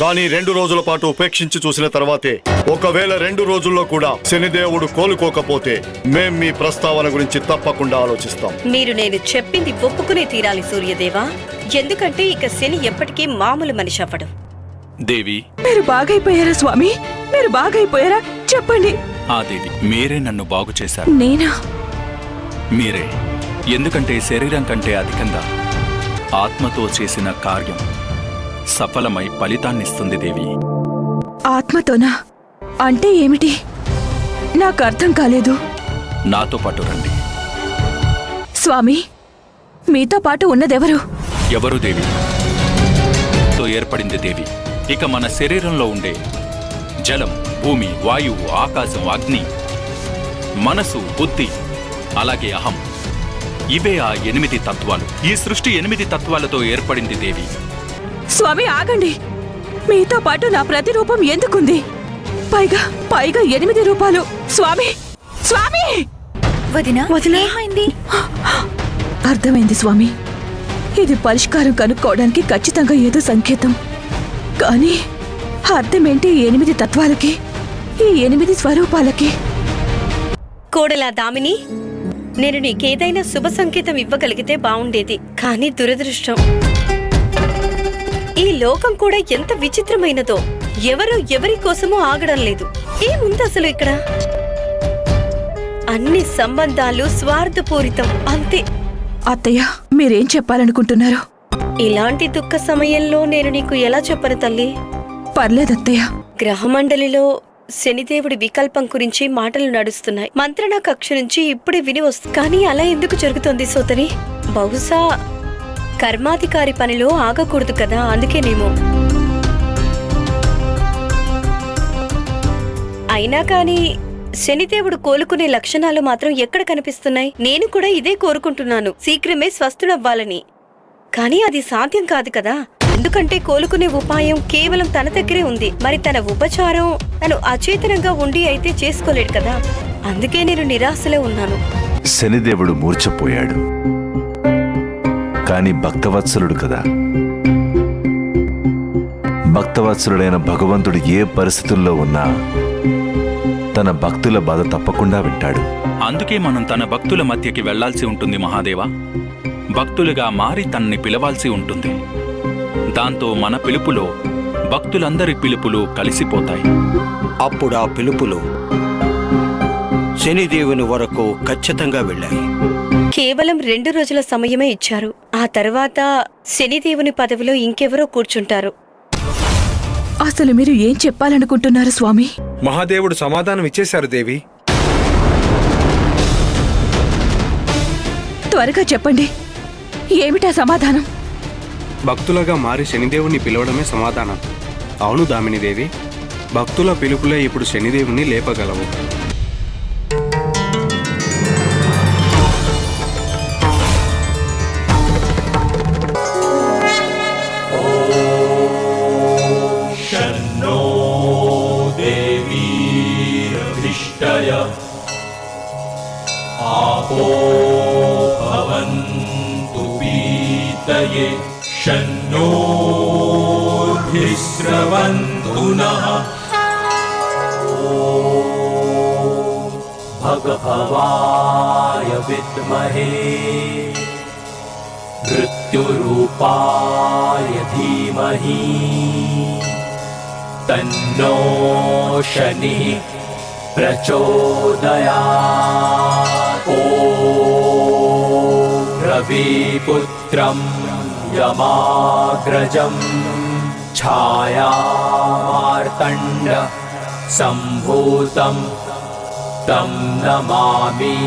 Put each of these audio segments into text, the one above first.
కానీ రెండు రోజుల పాటు ఉపేక్షించి చూసిన తర్వాతే ఒకవేళ రెండు రోజుల్లో కూడా శనిదేవుడు కోలుకోకపోతే మేం మీ ప్రస్తావన గురించి తప్పకుండా ఆలోచిస్తాం. మీరు నేను చెప్పింది ఒప్పుకునే తీరాలి సూర్యదేవా. ఎందుకంటే ఇక శని ఎప్పటికీ మామూలు మనిషి అవ్వడు. దేవి. మీరు బాగైపోయారా స్వామి? మీరు బాగైపోయారా? చెప్పండి. ఆ దేవి మీరే నన్ను బాగు చేశారు. నేనా? మీరే. ఎందుకంటే శరీరం కంటే అధికంగా ఆత్మతో చేసిన కార్యం సఫలమై ఫలితాన్నిస్తుంది దేవి. ఆత్మతోనా? అంటే ఏమిటి? నాకు అర్థం కాలేదు. నాతో పాటు రండి. స్వామి మీతో పాటు ఉన్నదెవరు? ఎవరు దేవి? తో ఏర్పడింది దేవి. ఇక మన శరీరంలో ఉండే జలం భూమి వాయువు ఆకాశం అగ్ని మనసు బుద్ధి అలాగే అహం. ఇవే ఆ ఎనిమిది తత్వాలు. ఈ సృష్టి ఎనిమిది తత్వాలతో ఏర్పడింది దేవి. స్వామి ఆగండి. మీతో పాటు నా ప్రతిరూపం ఎందుకుంది? పైగా పైగా ఎనిమిది రూపాలు. స్వామి స్వామి! వదినా వదినా? ఏమైంది? అర్థమైంది స్వామి. ఇది పరిష్కారం కనుక్కోవడానికి ఖచ్చితంగా ఏదో సంకేతం. కానీ అర్థమేంటి ఎనిమిది తత్వాలకి? ఈ ఎనిమిది స్వరూపాలకి? కోడలా దామిని నేను నీకేదైనా శుభ సంకేతం ఇవ్వగలిగితే బావుండేది కానీ దురదృష్టం. ఈ లోకం కూడా ఎంత విచిత్రమైనదో. ఎవరు ఎవరి కోసమో ఆగడం లేదు. ఏముంది అసలు ఇక్కడ? అన్ని సంబంధాలు స్వార్థపూరితం అంతే. అత్తయ్య మీరేం చెప్పాలనుకుంటున్నారు? ఇలాంటి దుఃఖ సమయంలో నేను నీకు ఎలా చెప్పను తల్లి? పర్లేదత్తయ్య గ్రహమండలిలో శనిదేవుడి వికల్పం గురించి మాటలు నడుస్తున్నాయి. మంత్రణ కక్ష నుంచి ఇప్పుడే విని వస్తు కానీ అలా ఎందుకు జరుగుతోంది సోదరి? బహుశా కర్మాధికారి పనిలో ఆగకూడదు కదా అందుకేనేమో అయినా కానీ శనిదేవుడు కోలుకునే లక్షణాలు మాత్రం ఎక్కడ కనిపిస్తున్నాయి? నేను కూడా ఇదే కోరుకుంటున్నాను. శీఘ్రమే స్వస్థుడవ్వాలని. కానీ అది సాధ్యం కాదు కదా. ఎందుకంటే కోలుకునే ఉపాయం కేవలం తన దగ్గరే ఉంది. మరి తన ఉపచారం తను అచేతనంగా ఉండి అయితే చేసుకోలేడు కదా. అందుకే నేను నిరాశలో ఉన్నాను. శనిదేవుడు మూర్చపోయాడు కాని భక్తవత్సలుడు కదా. భక్తవత్సలుడైన భగవంతుడు ఏ పరిస్థితుల్లో ఉన్నా తన భక్తుల బాధ తప్పకుండా వింటాడు. అందుకే మనం తన భక్తుల మధ్యకి వెళ్ళాల్సి ఉంటుంది మహాదేవా. భక్తులుగా మారి తనని పిలవాల్సి ఉంటుంది. దాంతో మన పిలుపులో భక్తులందరి పిలుపులు కలిసిపోతాయి. అప్పుడు ఆ పిలుపులు శనిదేవుని వరకు ఖచ్చితంగా వెళ్ళాయి. కేవలం రెండు రోజుల సమయమే ఇచ్చారు. ఆ తర్వాత శనిదేవుని పదవిలో ఇంకెవరో కూర్చుంటారు. అసలు మీరు ఏం చెప్పాలనుకుంటున్నారు స్వామి? మహాదేవుడు సమాధానం ఇచ్చేశారు దేవి. త్వరగా చెప్పండి. ఏమిటా సమాధానం? భక్తులుగా మారి శనిదేవుని పిలవడమే సమాధానం. అవును దామిని దేవి. భక్తుల పిలుపులే ఇప్పుడు శనిదేవుని లేపగలవు. आहो भवन्तु पीतये शन्नोभिस्रवन्तु नः भगभवाय विद्महे मृत्युरूपाय धीमहि तन्नो शनिः प्रचोदयात् ॐ रविपुत्रं यमाग्रजम् छायामार्तण्ड सम्भूतम् तं नमामि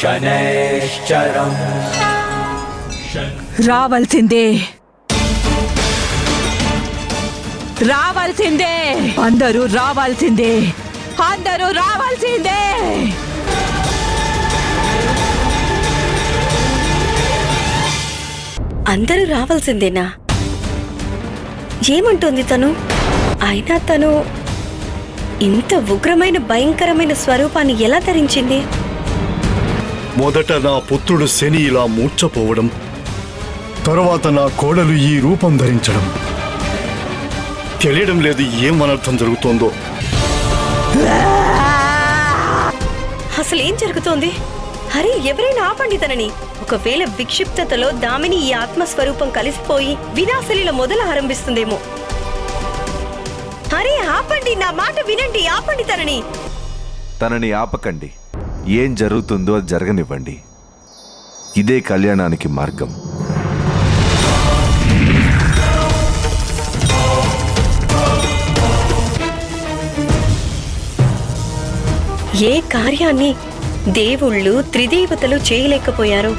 शनैश्चरम् రావాల్సిందే రావాల్సిందే అందరూ రావాల్సిందే అందరూ రావాల్సిందే. అందరూ రావాల్సిందేనా? ఏమంటోంది తను? అయినా తను ఇంత ఉగ్రమైన భయంకరమైన స్వరూపాన్ని ఎలా ధరించింది? మొదట నా పుత్రుడు శని ఇలా మూర్చపోవడం తరువాత నా కోడలు ఈ రూపం ధరించడం. తెలియడం లేదు ఏం అనర్థం జరుగుతోందో. అసలు ఏం జరుగుతోంది? అరే ఎవరైనా ఆపండి తనని. ఒకవేళ విక్షిప్తతలో దామిని ఈ ఆత్మస్వరూపం కలిసిపోయి వినాశలిల మొదలు ఆరంభిస్తుందేమో. అరే ఆపండి నా మాట వినండి ఆపండి తనని. తనని ఆపకండి. ఏం జరుగుతుందో అది జరగనివ్వండి. ఇదే కళ్యాణానికి మార్గం. ఏ కార్యాన్ని దేవుళ్ళు త్రిదేవతలు చేయలేకపోయారు?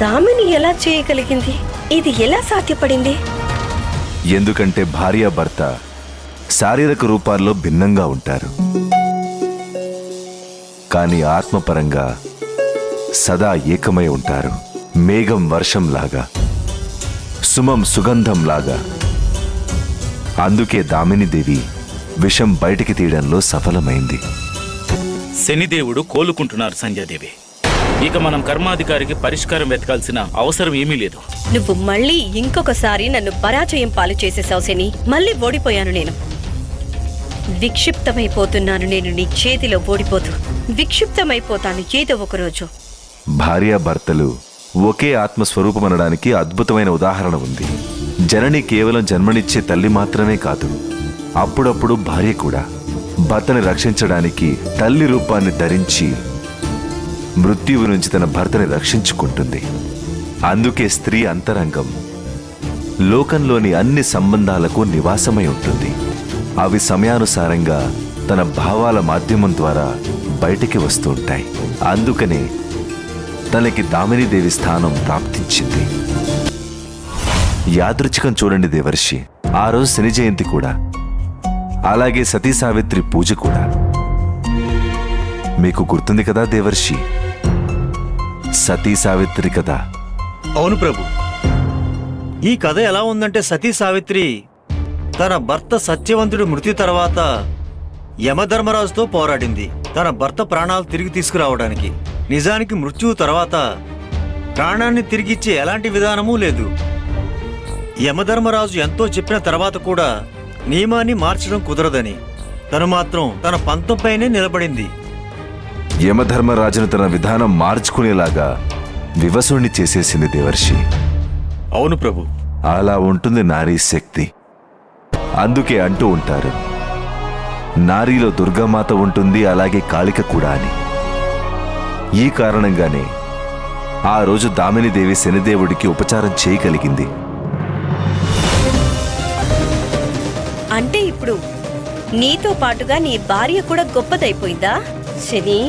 దామిని ఎలా చేయగలిగింది? ఇది ఎలా సాధ్యపడింది? ఎందుకంటే భార్యాభర్త శారీరక రూపాల్లో భిన్నంగా ఉంటారు. కానీ ఆత్మపరంగా సదా ఏకమై ఉంటారు. మేఘం వర్షంలాగా సుమం సుగంధంలాగా. అందుకే దామినిదేవి విషం బయటికి తీయడంలో సఫలమైంది. శనిదేవుడు కోలుకుంటున్నారు సంధ్యాదేవి. ఇక మనం కర్మాధికారికి పరిష్కారం వెతకాల్సిన అవసరం ఏమీ లేదు. నువ్వు మళ్ళీ ఇంకొకసారి నన్ను పరాజయం పాలు చేసేసావు శని. మళ్ళీ ఓడిపోయాను నేను. విక్షిప్తమైపోతున్నాను నేను నీ చేతిలో ఓడిపోతూ. విక్షిప్తమైపోతాను ఏదో ఒక రోజు. భార్యాభర్తలు ఒకే ఆత్మస్వరూపం అనడానికి అద్భుతమైన ఉదాహరణ ఉంది. జనని కేవలం జన్మనిచ్చే తల్లి మాత్రమే కాదు అప్పుడప్పుడు భార్య కూడా. భర్తని రక్షించడానికి తల్లి రూపాన్ని ధరించి మృత్యువు నుంచి తన భర్తని రక్షించుకుంటుంది. అందుకే స్త్రీ అంతరంగం లోకంలోని అన్ని సంబంధాలకు నివాసమై ఉంటుంది. అవి సమయానుసారంగా తన భావాల మాధ్యమం ద్వారా బయటికి వస్తూ ఉంటాయి. అందుకనే తనకి దామినీదేవి స్థానం ప్రాప్తించింది. యాదృచ్ఛికం చూడండి దేవర్షి. ఆ రోజు శని జయంతి కూడా. అలాగే సతీ సావిత్రి పూజ కూడా. మీకు గుర్తుంది కదా దేవర్షి? సతీ సావిత్రి కదా అవును ప్రభు. ఈ కథ ఎలా ఉందంటే సతీ సావిత్రి తన భర్త సత్యవంతుడి మృత్యు తర్వాత యమధర్మరాజుతో పోరాడింది. తన భర్త ప్రాణాలు తిరిగి తీసుకురావడానికి. నిజానికి మృత్యువు తర్వాత ప్రాణాన్ని తిరిగిచ్చే ఎలాంటి విధానమూ లేదు. యమధర్మరాజు ఎంతో చెప్పిన తర్వాత కూడా నియమాన్ని మార్చడం కుదరదని. తను మాత్రం తన పంతంపైనే నిలబడింది. యమధర్మరాజును తన విధానం మార్చుకునేలాగా వివసుణ్ణి చేసేసింది దేవర్షి. అవును ప్రభు. అలా ఉంటుంది నారీ శక్తి. అందుకే అంటూ ఉంటారు. నారీలో దుర్గామాత ఉంటుంది అలాగే కాళిక కూడా అని. ఈ కారణంగానే ఆ రోజు దామినిదేవి శనిదేవుడికి ఉపచారం చేయగలిగింది. అంటే ఇప్పుడు నీతో పాటుగా నీ భార్య కూడా గొప్పదైపోయిందా? శని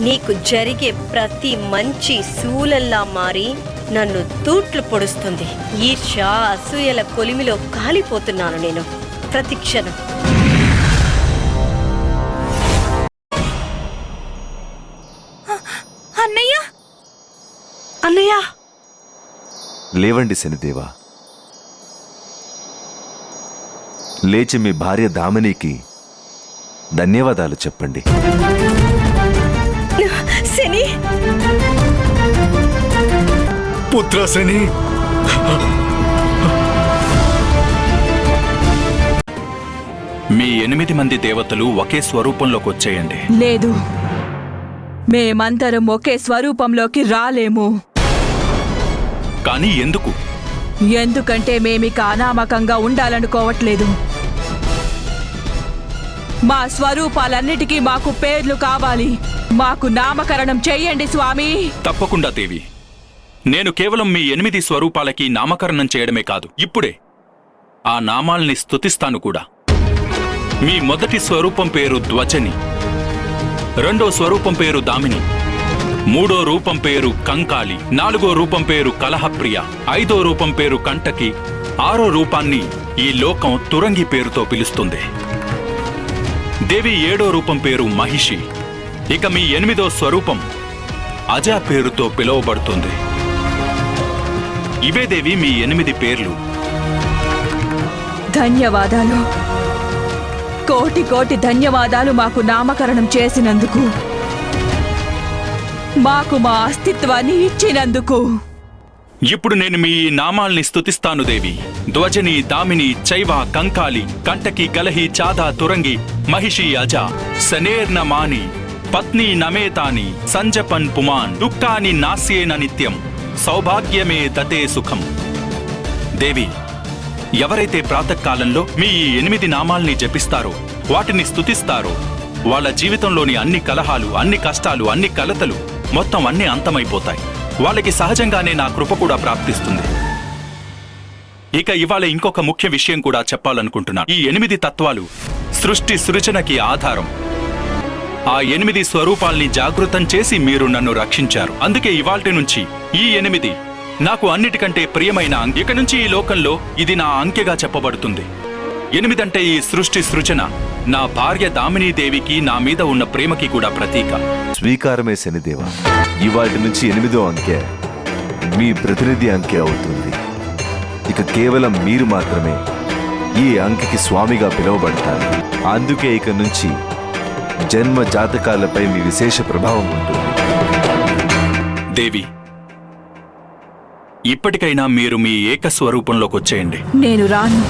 నీకు జరిగే ప్రతి మంచి శూలల్లా మారి నన్ను తూట్లు పొడుస్తుంది. ఈర్ష అసూయల కొలిమిలో కాలిపోతున్నాను నేను. ప్రతి క్షణం. అన్నయ్య! అన్నయ్య! లేవండి శనిదేవా. లేచి మీ భార్య దామినికి ధన్యవాదాలు చెప్పండి. శని! పుత్ర శని! మీ ఎనిమిది మంది దేవతలు ఒకే స్వరూపంలోకి వచ్చేయండి. లేదు. మేమందరం ఒకే స్వరూపంలోకి రాలేము. కానీ ఎందుకు? ఎందుకంటే మేమిక అనామకంగా ఉండాలనుకోవట్లేదు. మా స్వరూపాలన్నిటికీ మాకు పేర్లు కావాలి. మాకు నామకరణం చెయ్యండి స్వామి. తప్పకుండా దేవి. నేను కేవలం మీ ఎనిమిది స్వరూపాలకి నామకరణం చేయడమే కాదు. ఇప్పుడే ఆ నామాల్ని స్తుతిస్తాను కూడా. మీ మొదటి స్వరూపం పేరు ధ్వజని. రెండో స్వరూపం పేరు దామిని. మూడో రూపం పేరు కంకాలి. నాలుగో రూపం పేరు కలహప్రియ. ఐదో రూపం పేరు కంటకి. ఆరో రూపాన్ని ఈ లోకం తురంగి పేరుతో పిలుస్తుంది. దేవి ఏడో రూపం పేరు మహిషి. ఇక మీ ఎనిమిదో స్వరూపం అజా పేరుతో పిలువబడుతుంది. ఇవే దేవి మీ ఎనిమిది పేర్లు. ధన్యవాదాలు. కోటి కోటి ధన్యవాదాలు మాకు నామకరణం చేసినందుకు. మాకు మా అస్తిత్వాన్ని ఇచ్చినందుకు. ఇప్పుడు నేను మీ నామాల్ని స్తుతిస్తాను దేవి. ధ్వజని దామిని చైవ కంకాలి కంటకి గలహి చాదా తురంగి మహిషి అజ సనేర్న మాని పత్ని నమేతాని సంజపన్ పుమాన్ దుఃఖాని నాస్యేన నిత్యం సౌభాగ్యమే దతే సుఖం. దేవి ఎవరైతే ప్రాతకాలంలో మీ ఈ ఎనిమిది నామాల్ని జపిస్తారో వాటిని స్తుతిస్తారో వాళ్ళ జీవితంలోని అన్ని కలహాలు అన్ని కష్టాలు అన్ని కలతలు మొత్తం అన్నీ అంతమైపోతాయి. వాళ్ళకి సహజంగానే నా కృప కూడా ప్రాప్తిస్తుంది. ఇక ఇవాళ ఇంకొక ముఖ్య విషయం కూడా చెప్పాలనుకుంటున్నా. ఈ ఎనిమిది తత్వాలు సృష్టి సృజనకి ఆధారం. ఆ ఎనిమిది స్వరూపాల్ని జాగృతం చేసి మీరు నన్ను రక్షించారు. అందుకే ఇవాల్టి నుంచి ఈ ఎనిమిది నాకు అన్నిటికంటే ప్రియమైన ఇక నుంచి ఈ లోకంలో ఇది నా అంకెగా చెప్పబడుతుంది. ఎనిమిదంటే ఈ సృష్టి సృజన. నా భార్య దామినీదేవికి నా మీద ఉన్న ప్రేమకి కూడా ప్రతీక. స్వీకారమే శనిదేవ. ఇవాటి నుంచి ఎనిమిదో అంకె మీ ప్రతినిధి అంకె అవుతుంది. ఇక కేవలం మీరు మాత్రమే ఈ అంకెకి స్వామిగా పిలువబడతారు. అందుకే ఇక నుంచి జన్మ జాతకాలపై మీ విశేష ప్రభావం ఉంటుంది. దేవి ఇప్పటికైనా మీరు మీ ఏకస్వరూపంలోకి వచ్చేయండి నేను రాను.